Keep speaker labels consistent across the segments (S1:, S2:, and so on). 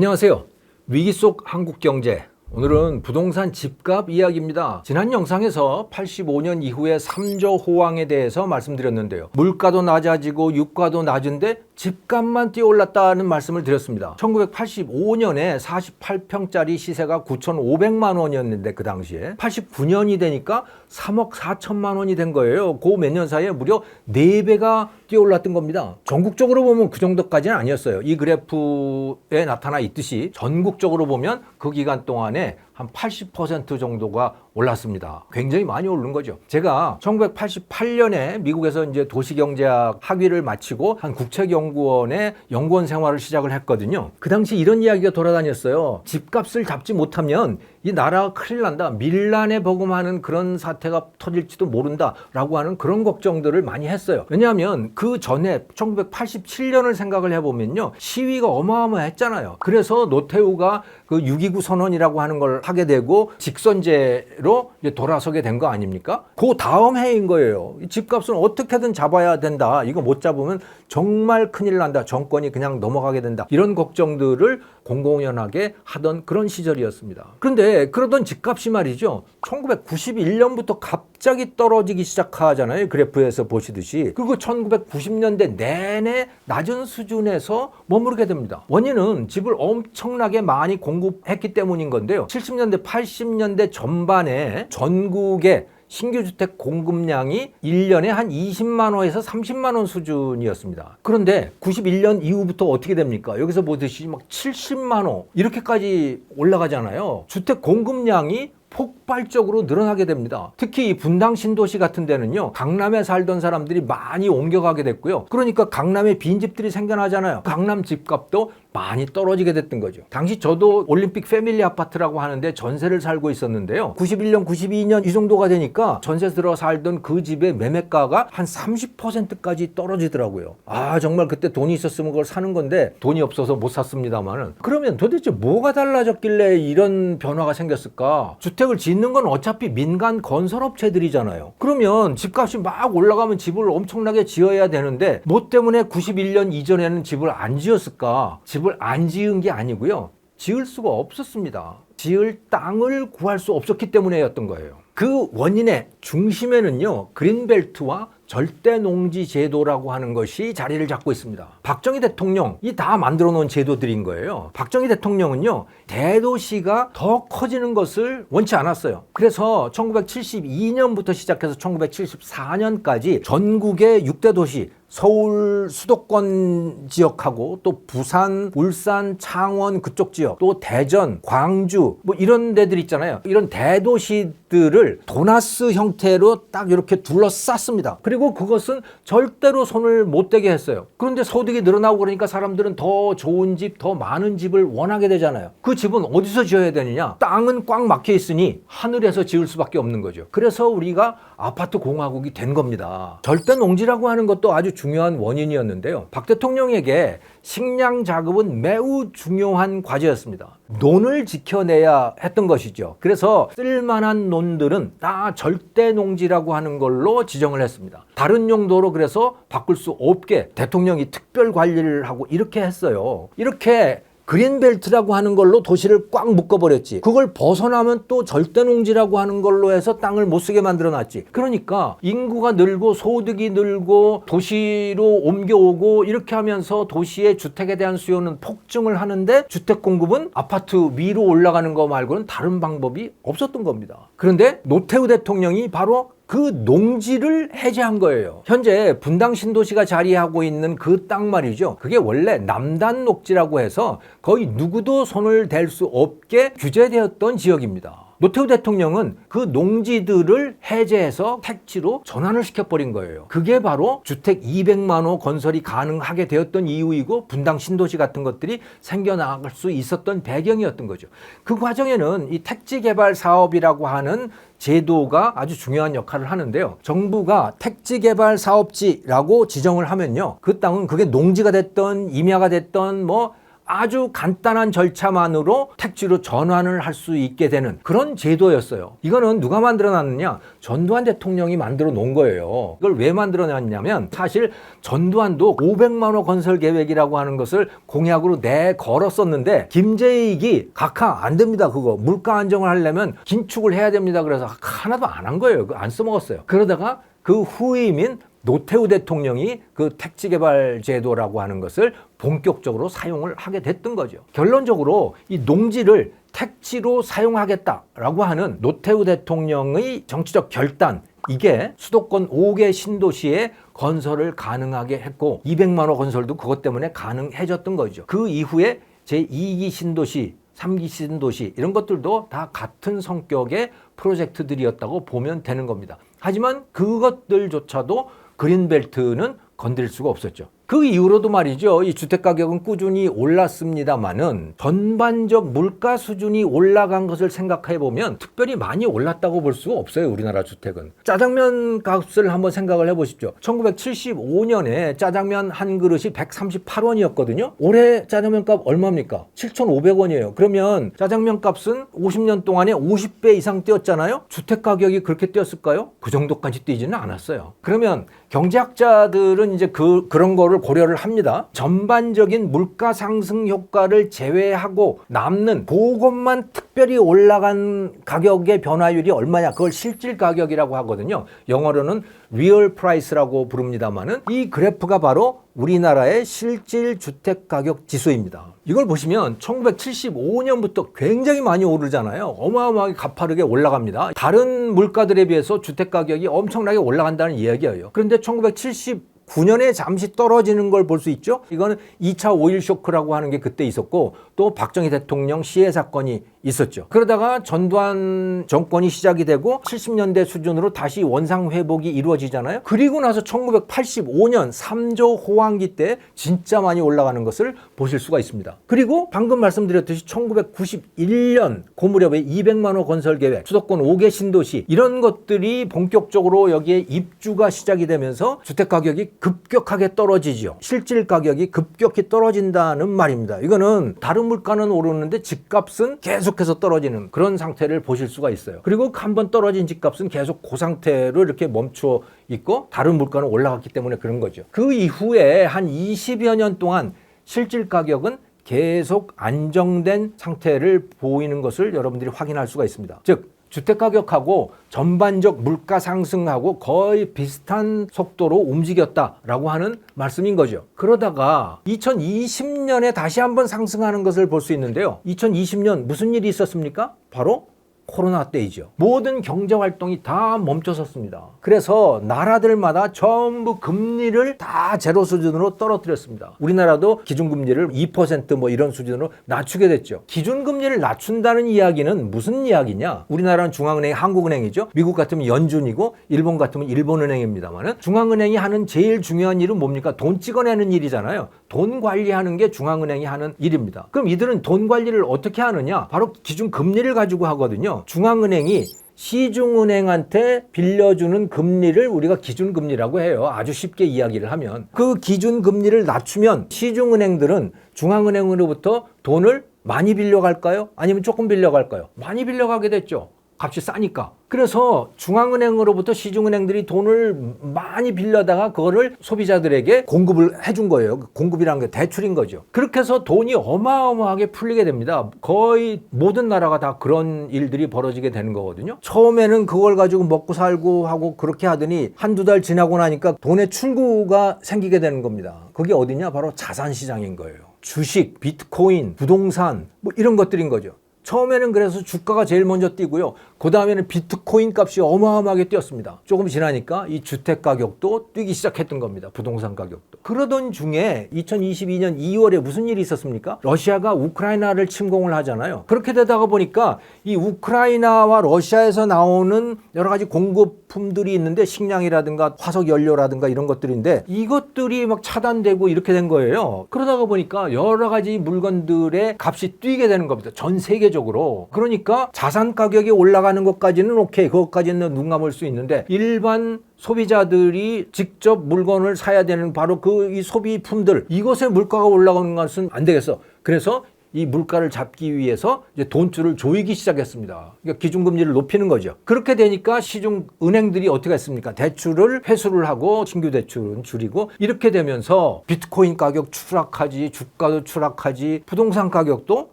S1: 안녕하세요. 위기 속 한국 경제. 오늘은 부동산 집값 이야기입니다. 지난 영상에서 85년 이후의 3조 호황에 대해서 말씀드렸는데요. 물가도 낮아지고 유가도 낮은데 집값만 뛰어올랐다는 말씀을 드렸습니다. 1985년에 48평짜리 시세가 9,500만 원이었는데 그 당시에 89년이 되니까 3억 4천만 원이 된 거예요. 그 몇 년 사이에 무려 4배가 뛰어올랐던 겁니다. 전국적으로 보면 그 정도까지는 아니었어요. 이 그래프에 나타나 있듯이 전국적으로 보면 그 기간 동안에 한 80% 정도가 올랐습니다. 굉장히 많이 오른 거죠. 제가 1988년에 미국에서 이제 도시경제학 학위를 마치고 한 국책연구원의 연구원 생활을 시작을 했거든요. 그 당시 이런 이야기가 돌아다녔어요. 집값을 잡지 못하면 이 나라가 큰일 난다. 밀란에 버금하는 그런 사태가 터질지도 모른다라고 하는 그런 걱정들을 많이 했어요. 왜냐하면 그 전에 1987년을 생각을 해보면요. 시위가 어마어마했잖아요. 그래서 노태우가 그 6.29 선언이라고 하는 걸 하게 되고 직선제로 돌아서게 된 거 아닙니까? 그 다음 해인 거예요. 이 집값은 어떻게든 잡아야 된다. 이거 못 잡으면 정말 큰일 난다. 정권이 그냥 넘어가게 된다. 이런 걱정들을 공공연하게 하던 그런 시절이었습니다. 그런데 그러던 집값이 말이죠. 1991년부터 갑자기 떨어지기 시작하잖아요. 그래프에서 보시듯이. 그리고 1990년대 내내 낮은 수준에서 머무르게 됩니다. 원인은 집을 엄청나게 많이 공급했기 때문인 건데요. 70년대, 80년대 전반에 전국의 신규 주택 공급량이 1년에 한 20만 호에서 30만 원 수준이었습니다. 그런데 91년 이후부터 어떻게 됩니까? 여기서 보듯이 막 70만 호 이렇게까지 올라가잖아요. 주택 공급량이 폭발적으로 늘어나게 됩니다. 특히 이 분당 신도시 같은 데는요, 강남에 살던 사람들이 많이 옮겨가게 됐고요. 그러니까 강남에 빈집들이 생겨나잖아요. 강남 집값도 많이 떨어지게 됐던 거죠. 당시 저도 올림픽 패밀리 아파트라고 하는데 전세를 살고 있었는데요. 91년, 92년 이 정도가 되니까 전세 들어 살던 그 집의 매매가가 한 30%까지 떨어지더라고요. 아, 정말 그때 돈이 있었으면 그걸 사는 건데 돈이 없어서 못 샀습니다만은. 그러면 도대체 뭐가 달라졌길래 이런 변화가 생겼을까? 주택을 짓는 건 어차피 민간 건설업체들이잖아요. 그러면 집값이 막 올라가면 집을 엄청나게 지어야 되는데 뭐 때문에 91년 이전에는 집을 안 지었을까? 집을 안 지은 게 아니고요. 지을 수가 없었습니다. 지을 땅을 구할 수 없었기 때문에였던 거예요. 그 원인의 중심에는요, 그린벨트와 절대 농지 제도라고 하는 것이 자리를 잡고 있습니다. 박정희 대통령이 다 만들어 놓은 제도들인 거예요. 박정희 대통령은요, 대도시가 더 커지는 것을 원치 않았어요. 그래서 1972년부터 시작해서 1974년까지 전국의 6대 도시, 서울 수도권 지역하고 또 부산, 울산, 창원 그쪽 지역, 또 대전, 광주 뭐 이런 데들 있잖아요. 이런 대도시들을 도나스 형태로 딱 이렇게 둘러쌌습니다. 그리고 그것은 절대로 손을 못 대게 했어요. 그런데 소득이 늘어나고 그러니까 사람들은 더 좋은 집, 더 많은 집을 원하게 되잖아요. 그 집은 어디서 지어야 되느냐? 땅은 꽉 막혀 있으니 하늘에서 지을 수밖에 없는 거죠. 그래서 우리가 아파트 공화국이 된 겁니다. 절대 농지라고 하는 것도 아주 중요한 원인이었는데요. 박 대통령에게 식량 자급은 매우 중요한 과제였습니다. 논을 지켜내야 했던 것이죠. 그래서 쓸만한 논들은 다 절대 농지라고 하는 걸로 지정을 했습니다. 다른 용도로 그래서 바꿀 수 없게 대통령이 특별 관리를 하고 이렇게 했어요. 이렇게 그린벨트라고 하는 걸로 도시를 꽉 묶어버렸지. 그걸 벗어나면 또 절대농지라고 하는 걸로 해서 땅을 못 쓰게 만들어놨지. 그러니까 인구가 늘고 소득이 늘고 도시로 옮겨오고 이렇게 하면서 도시의 주택에 대한 수요는 폭증을 하는데 주택 공급은 아파트 위로 올라가는 거 말고는 다른 방법이 없었던 겁니다. 그런데 노태우 대통령이 바로 그 농지를 해제한 거예요. 현재 분당 신도시가 자리하고 있는 그 땅 말이죠. 그게 원래 남단 녹지라고 해서 거의 누구도 손을 댈 수 없게 규제되었던 지역입니다. 노태우 대통령은 그 농지들을 해제해서 택지로 전환을 시켜버린 거예요. 그게 바로 주택 200만 호 건설이 가능하게 되었던 이유이고 분당 신도시 같은 것들이 생겨나갈 수 있었던 배경이었던 거죠. 그 과정에는 이 택지 개발 사업이라고 하는 제도가 아주 중요한 역할을 하는데요. 정부가 택지 개발 사업지라고 지정을 하면요. 그 땅은 그게 농지가 됐던 임야가 됐던 뭐 아주 간단한 절차만으로 택지로 전환을 할 수 있게 되는 그런 제도였어요. 이거는 누가 만들어 놨느냐? 전두환 대통령이 만들어 놓은 거예요. 이걸 왜 만들어 놨냐면 사실 전두환도 500만 호 건설 계획이라고 하는 것을 공약으로 내 걸었었는데 김재익이 각하 안 됩니다. 그거 물가 안정을 하려면 긴축을 해야 됩니다. 그래서 하나도 안 한 거예요. 안 써먹었어요. 그러다가 그 후임인 노태우 대통령이 그 택지개발 제도라고 하는 것을 본격적으로 사용을 하게 됐던 거죠. 결론적으로 이 농지를 택지로 사용하겠다라고 하는 노태우 대통령의 정치적 결단 이게 수도권 5개 신도시에 건설을 가능하게 했고 200만 호 건설도 그것 때문에 가능해졌던 거죠. 그 이후에 제2기 신도시 3기 신도시 이런 것들도 다 같은 성격의 프로젝트들이었다고 보면 되는 겁니다. 하지만 그것들조차도 그린벨트는 건드릴 수가 없었죠. 그 이후로도 말이죠. 이 주택 가격은 꾸준히 올랐습니다만은 전반적 물가 수준이 올라간 것을 생각해 보면 특별히 많이 올랐다고 볼 수가 없어요. 우리나라 주택은. 짜장면 값을 한번 생각을 해 보십시오. 1975년에 짜장면 한 그릇이 138원이었거든요. 올해 짜장면 값 얼마입니까? 7,500원이에요. 그러면 짜장면 값은 50년 동안에 50배 이상 뛰었잖아요. 주택 가격이 그렇게 뛰었을까요? 그 정도까지 뛰지는 않았어요. 그러면 경제학자들은 이제 그 그런 거를 고려를 합니다. 전반적인 물가 상승 효과를 제외하고 남는 그것만 특별히 올라간 가격의 변화율이 얼마냐? 그걸 실질 가격이라고 하거든요. 영어로는 real price라고 부릅니다만은 이 그래프가 바로 우리나라의 실질 주택 가격 지수입니다. 이걸 보시면 1975년부터 굉장히 많이 오르잖아요. 어마어마하게 가파르게 올라갑니다. 다른 물가들에 비해서 주택 가격이 엄청나게 올라간다는 이야기예요. 그런데 1970 9년에 잠시 떨어지는 걸 볼 수 있죠. 이거는 2차 오일 쇼크라고 하는 게 그때 있었고 또 박정희 대통령 시해 사건이 있었죠. 그러다가 전두환 정권이 시작이 되고 70년대 수준으로 다시 원상 회복이 이루어지잖아요. 그리고 나서 1985년 3조 호황기 때 진짜 많이 올라가는 것을 보실 수가 있습니다. 그리고 방금 말씀드렸듯이 1991년 고무렵에 200만 호 건설 계획, 수도권 5개 신도시 이런 것들이 본격적으로 여기에 입주가 시작이 되면서 주택 가격이 급격하게 떨어지죠. 실질 가격이 급격히 떨어진다는 말입니다. 이거는 다른 물가는 오르는데 집값은 계속해서 떨어지는 그런 상태를 보실 수가 있어요. 그리고 한 번 떨어진 집값은 계속 그 상태로 이렇게 멈춰 있고 다른 물가는 올라갔기 때문에 그런 거죠. 그 이후에 한 20여 년 동안 실질 가격은 계속 안정된 상태를 보이는 것을 여러분들이 확인할 수가 있습니다. 즉 주택 가격하고 전반적 물가 상승하고 거의 비슷한 속도로 움직였다라고 하는 말씀인 거죠. 그러다가 2020년에 다시 한번 상승하는 것을 볼 수 있는데요. 2020년 무슨 일이 있었습니까? 바로 코로나 때이죠. 모든 경제 활동이 다 멈춰섰습니다. 그래서 나라들마다 전부 금리를 다 제로 수준으로 떨어뜨렸습니다. 우리나라도 기준금리를 2%뭐 이런 수준으로 낮추게 됐죠. 기준금리를 낮춘다는 이야기는 무슨 이야기냐? 우리나라는 중앙은행이 한국은행이죠. 미국 같으면 연준이고 일본 같으면 일본은행입니다만은 중앙은행이 하는 제일 중요한 일은 뭡니까? 돈 찍어내는 일이잖아요. 돈 관리하는 게 중앙은행이 하는 일입니다. 그럼 이들은 돈 관리를 어떻게 하느냐? 바로 기준 금리를 가지고 하거든요. 중앙은행이 시중은행한테 빌려주는 금리를 우리가 기준금리라고 해요. 아주 쉽게 이야기를 하면. 그 기준금리를 낮추면 시중은행들은 중앙은행으로부터 돈을 많이 빌려갈까요? 아니면 조금 빌려갈까요? 많이 빌려가게 됐죠. 값이 싸니까. 그래서 중앙은행으로부터 시중은행들이 돈을 많이 빌려다가 그거를 소비자들에게 공급을 해준 거예요. 공급이라는 게 대출인 거죠. 그렇게 해서 돈이 어마어마하게 풀리게 됩니다. 거의 모든 나라가 다 그런 일들이 벌어지게 되는 거거든요. 처음에는 그걸 가지고 먹고 살고 하고 그렇게 하더니 한두 달 지나고 나니까 돈의 출구가 생기게 되는 겁니다. 그게 어디냐? 바로 자산 시장인 거예요. 주식, 비트코인, 부동산 뭐 이런 것들인 거죠. 처음에는 그래서 주가가 제일 먼저 뛰고요. 그 다음에는 비트코인 값이 어마어마하게 뛰었습니다. 조금 지나니까 이 주택 가격도 뛰기 시작했던 겁니다. 부동산 가격도. 그러던 중에 2022년 2월에 무슨 일이 있었습니까? 러시아가 우크라이나를 침공을 하잖아요. 그렇게 되다가 보니까 이 우크라이나와 러시아에서 나오는 여러 가지 공급품들이 있는데 식량이라든가 화석 연료라든가 이런 것들인데 이것들이 막 차단되고 이렇게 된 거예요. 그러다가 보니까 여러 가지 물건들의 값이 뛰게 되는 겁니다. 전 세계 적으로. 그러니까 자산 가격이 올라가는 것까지는 오케이. 그것까지는 눈 감을 수 있는데 일반 소비자들이 직접 물건을 사야 되는 바로 그 이 소비품들 이것의 물가가 올라가는 것은 안 되겠어. 그래서 이 물가를 잡기 위해서 이제 돈줄을 조이기 시작했습니다. 그러니까 기준금리를 높이는 거죠. 그렇게 되니까 시중 은행들이 어떻게 했습니까? 대출을 회수를 하고 신규 대출은 줄이고 이렇게 되면서 비트코인 가격 추락하지, 주가도 추락하지, 부동산 가격도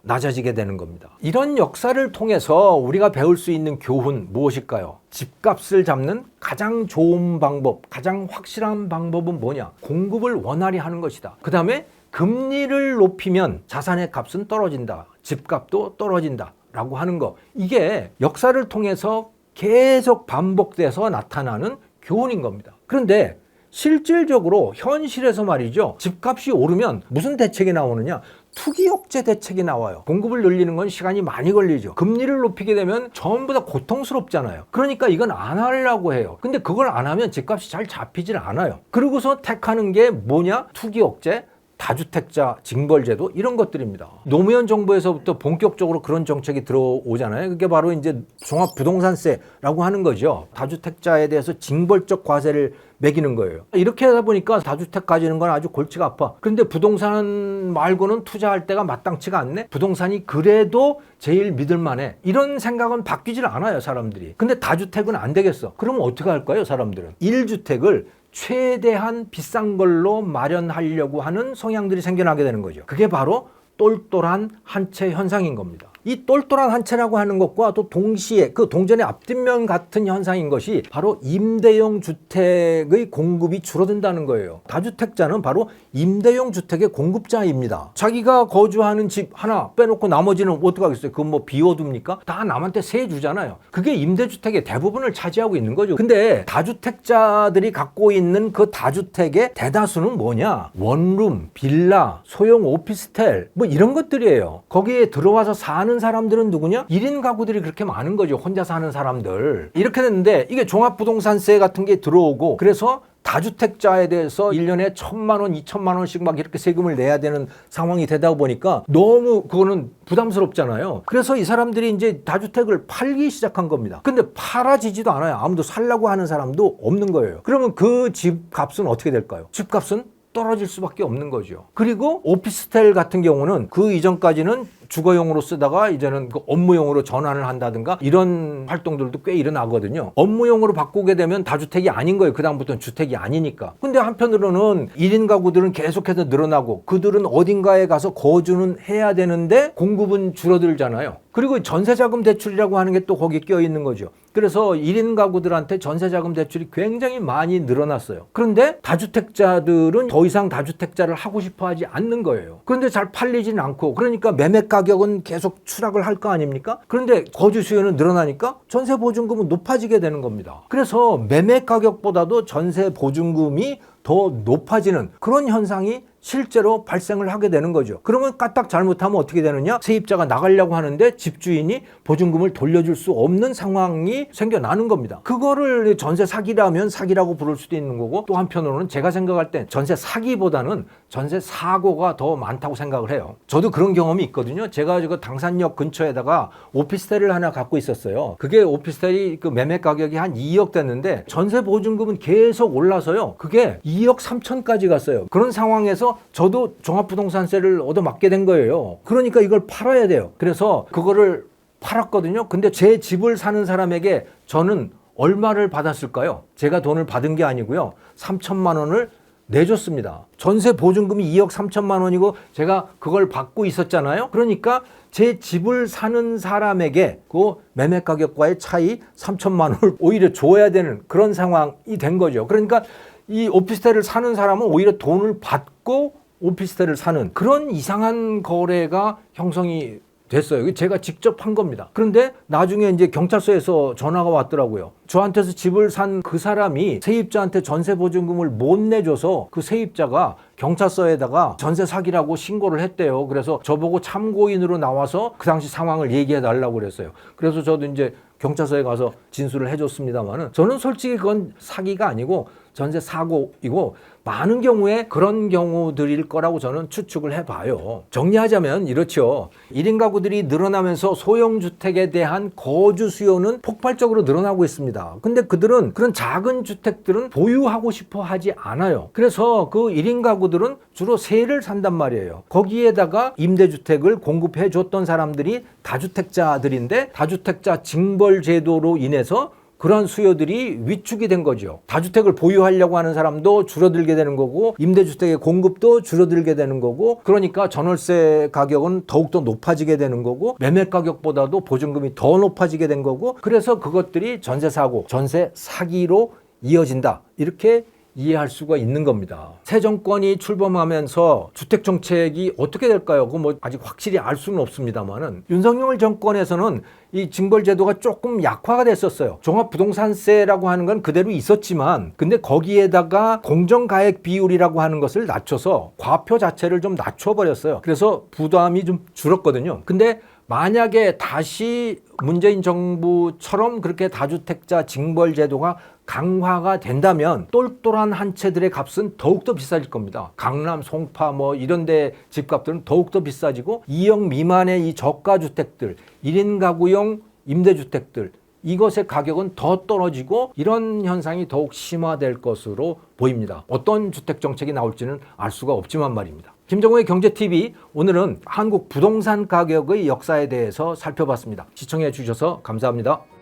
S1: 낮아지게 되는 겁니다. 이런 역사를 통해서 우리가 배울 수 있는 교훈 무엇일까요? 집값을 잡는 가장 좋은 방법, 가장 확실한 방법은 뭐냐? 공급을 원활히 하는 것이다. 그 다음에 금리를 높이면 자산의 값은 떨어진다. 집값도 떨어진다. 라고 하는 거. 이게 역사를 통해서 계속 반복돼서 나타나는 교훈인 겁니다. 그런데 실질적으로 현실에서 말이죠. 집값이 오르면 무슨 대책이 나오느냐? 투기 억제 대책이 나와요. 공급을 늘리는 건 시간이 많이 걸리죠. 금리를 높이게 되면 전부 다 고통스럽잖아요. 그러니까 이건 안 하려고 해요. 근데 그걸 안 하면 집값이 잘 잡히질 않아요. 그러고서 택하는 게 뭐냐? 투기 억제, 다주택자 징벌제도 이런 것들입니다. 노무현 정부에서부터 본격적으로 그런 정책이 들어오잖아요. 그게 바로 이제 종합부동산세라고 하는 거죠. 다주택자에 대해서 징벌적 과세를 매기는 거예요. 이렇게 하다 보니까 다주택 가지는 건 아주 골치가 아파. 그런데 부동산 말고는 투자할 때가 마땅치가 않네. 부동산이 그래도 제일 믿을만해. 이런 생각은 바뀌질 않아요, 사람들이. 근데 다주택은 안 되겠어. 그러면 어떻게 할까요, 사람들은? 1주택을 최대한 비싼 걸로 마련하려고 하는 성향들이 생겨나게 되는 거죠. 그게 바로 똘똘한 한채 현상인 겁니다. 이 똘똘한 한채라고 하는 것과 또 동시에 그 동전의 앞뒷면 같은 현상인 것이 바로 임대용 주택의 공급이 줄어든다는 거예요. 다주택자는 바로 임대용 주택의 공급자입니다. 자기가 거주하는 집 하나 빼놓고 나머지는 어떡하겠어요? 그건 뭐 비워둡니까? 다 남한테 세 주잖아요. 그게 임대주택의 대부분을 차지하고 있는 거죠. 근데 다주택자들이 갖고 있는 그 다주택의 대다수는 뭐냐? 원룸, 빌라, 소형 오피스텔 뭐 이런 것들이에요. 거기에 들어와서 사는 사람들은 누구냐? 1인 가구들이 그렇게 많은 거죠. 혼자 사는 사람들. 이렇게 됐는데 이게 종합부동산세 같은 게 들어오고 그래서 다주택자에 대해서 1년에 천만 원, 이천만 원씩 막 이렇게 세금을 내야 되는 상황이 되다 보니까 너무 그거는 부담스럽잖아요. 그래서 이 사람들이 이제 다주택을 팔기 시작한 겁니다. 근데 팔아지지도 않아요. 아무도 살라고 하는 사람도 없는 거예요. 그러면 그 집 값은 어떻게 될까요? 집 값은 떨어질 수밖에 없는 거죠. 그리고 오피스텔 같은 경우는 그 이전까지는 주거용으로 쓰다가 이제는 그 업무용으로 전환을 한다든가 이런 활동들도 꽤 일어나거든요. 업무용으로 바꾸게 되면 다주택이 아닌 거예요. 그다음부터는 주택이 아니니까. 근데 한편으로는 1인 가구들은 계속해서 늘어나고 그들은 어딘가에 가서 거주는 해야 되는데 공급은 줄어들잖아요. 그리고 전세자금 대출이라고 하는 게 또 거기에 껴 있는 거죠. 그래서 1인 가구들한테 전세자금 대출이 굉장히 많이 늘어났어요. 그런데 다주택자들은 더 이상 다주택자를 하고 싶어 하지 않는 거예요. 그런데 잘 팔리진 않고 그러니까 매매 가격은 계속 추락을 할 거 아닙니까? 그런데 거주 수요는 늘어나니까 전세 보증금은 높아지게 되는 겁니다. 그래서 매매 가격보다도 전세 보증금이 더 높아지는 그런 현상이 실제로 발생을 하게 되는 거죠. 그러면 까딱 잘못하면 어떻게 되느냐? 세입자가 나가려고 하는데 집주인이 보증금을 돌려줄 수 없는 상황이 생겨나는 겁니다. 그거를 전세 사기라면 사기라고 부를 수도 있는 거고 또 한편으로는 제가 생각할 땐 전세 사기보다는 전세 사고가 더 많다고 생각을 해요. 저도 그런 경험이 있거든요. 제가 그 당산역 근처에다가 오피스텔을 하나 갖고 있었어요. 그게 오피스텔이 그 매매 가격이 한 2억 됐는데 전세 보증금은 계속 올라서요. 그게 2억 3천까지 갔어요. 그런 상황에서 저도 종합부동산세를 얻어맞게 된 거예요. 그러니까 이걸 팔아야 돼요. 그래서 그거를 팔았거든요. 근데 제 집을 사는 사람에게 저는 얼마를 받았을까요? 제가 돈을 받은 게 아니고요. 3천만 원을 내줬습니다. 전세 보증금이 2억 3천만 원이고 제가 그걸 받고 있었잖아요. 그러니까 제 집을 사는 사람에게 그 매매 가격과의 차이 3천만 원을 오히려 줘야 되는 그런 상황이 된 거죠. 그러니까 이 오피스텔을 사는 사람은 오히려 돈을 받고 오피스텔을 사는 그런 이상한 거래가 형성이 됐어요. 제가 직접 한 겁니다. 그런데 나중에 이제 경찰서에서 전화가 왔더라고요. 저한테서 집을 산 그 사람이 세입자한테 전세 보증금을 못 내줘서 그 세입자가 경찰서에다가 전세 사기라고 신고를 했대요. 그래서 저보고 참고인으로 나와서 그 당시 상황을 얘기해 달라고 그랬어요. 그래서 저도 이제 경찰서에 가서 진술을 해줬습니다만은 저는 솔직히 그건 사기가 아니고 전세 사고이고 많은 경우에 그런 경우들일 거라고 저는 추측을 해봐요. 정리하자면 이렇죠. 1인 가구들이 늘어나면서 소형주택에 대한 거주 수요는 폭발적으로 늘어나고 있습니다. 근데 그들은 그런 작은 주택들은 보유하고 싶어 하지 않아요. 그래서 그 1인 가구들은 주로 세를 산단 말이에요. 거기에다가 임대주택을 공급해 줬던 사람들이 다주택자들인데 다주택자 징벌 제도로 인해서 그런 수요들이 위축이 된 거죠. 다주택을 보유하려고 하는 사람도 줄어들게 되는 거고 임대주택의 공급도 줄어들게 되는 거고 그러니까 전월세 가격은 더욱더 높아지게 되는 거고 매매 가격보다도 보증금이 더 높아지게 된 거고 그래서 그것들이 전세 사고, 전세 사기로 이어진다. 이렇게 이해할 수가 있는 겁니다. 새 정권이 출범하면서 주택 정책이 어떻게 될까요? 그뭐 아직 확실히 알 수는 없습니다만은 윤석열 정권에서는 이 징벌 제도가 조금 약화가 됐었어요. 종합 부동산세라고 하는 건 그대로 있었지만 근데 거기에다가 공정 가액 비율이라고 하는 것을 낮춰서 과표 자체를 좀 낮춰 버렸어요. 그래서 부담이 좀 줄었거든요. 근데 만약에 다시 문재인 정부처럼 그렇게 다주택자 징벌 제도가 강화가 된다면 똘똘한 한 채들의 값은 더욱더 비싸질 겁니다. 강남, 송파 뭐 이런 데 집값들은 더욱더 비싸지고 2억 미만의 이 저가 주택들, 1인 가구용 임대주택들 이것의 가격은 더 떨어지고 이런 현상이 더욱 심화될 것으로 보입니다. 어떤 주택 정책이 나올지는 알 수가 없지만 말입니다. 김정호의 경제TV 오늘은 한국 부동산 가격의 역사에 대해서 살펴봤습니다. 시청해 주셔서 감사합니다.